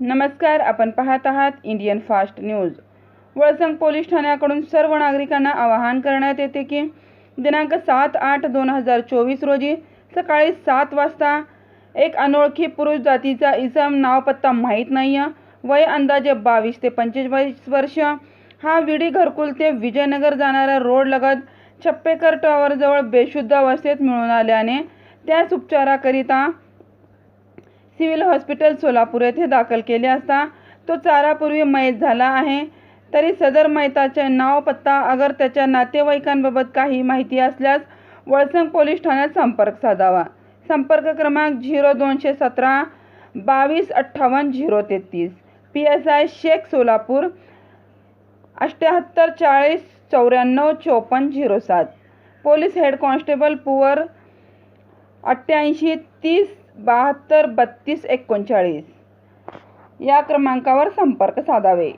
नमस्कार आपण पाहत आहात Indian fast news Valsang police ठाण्याकडून सर्व नागरिकांना आवाहन करण्यात येते की दिनांक सात आठ दोन हजार चोवीस रोजी सकाळी सात वाजता एक अनोळखी पुरुष जातीचा इसम नाव पत्ता माहीत नाही वय अंदाजे बावीस ते पंचेचाळीस वर्ष. हा विडी घरकुल ते विजयनगर जाणाऱ्या रोडलगत छप्पेकर टॉवरजवळ बेशुद्ध अवस्थेत मिळून आल्याने त्याच उपचाराकरिता सिव्हिल हॉस्पिटल सोलापूर येथे दाखल केले असता तो चारापूर्वी मयत झाला आहे. तरी सदर मयताचे नाव पत्ता अगर त्याच्या नातेवाईकांबाबत काही माहिती असल्यास वळसंग पोलीस ठाण्यात संपर्क साधावा. संपर्क क्रमांक झिरो दोनशे सतरा बावीस अठ्ठावन्न झिरो तेहतीस. P S I Shaikh Solapur अठ्ठ्याहत्तर चाळीस चौऱ्याण्णव चोपन्न झिरो सात. पोलीस हेड कॉन्स्टेबल पुवर अठ्ठ्याऐंशी तीस बहात्तर बत्तीस एकोणचाळीस. या क्रमांकावर संपर्क साधावे.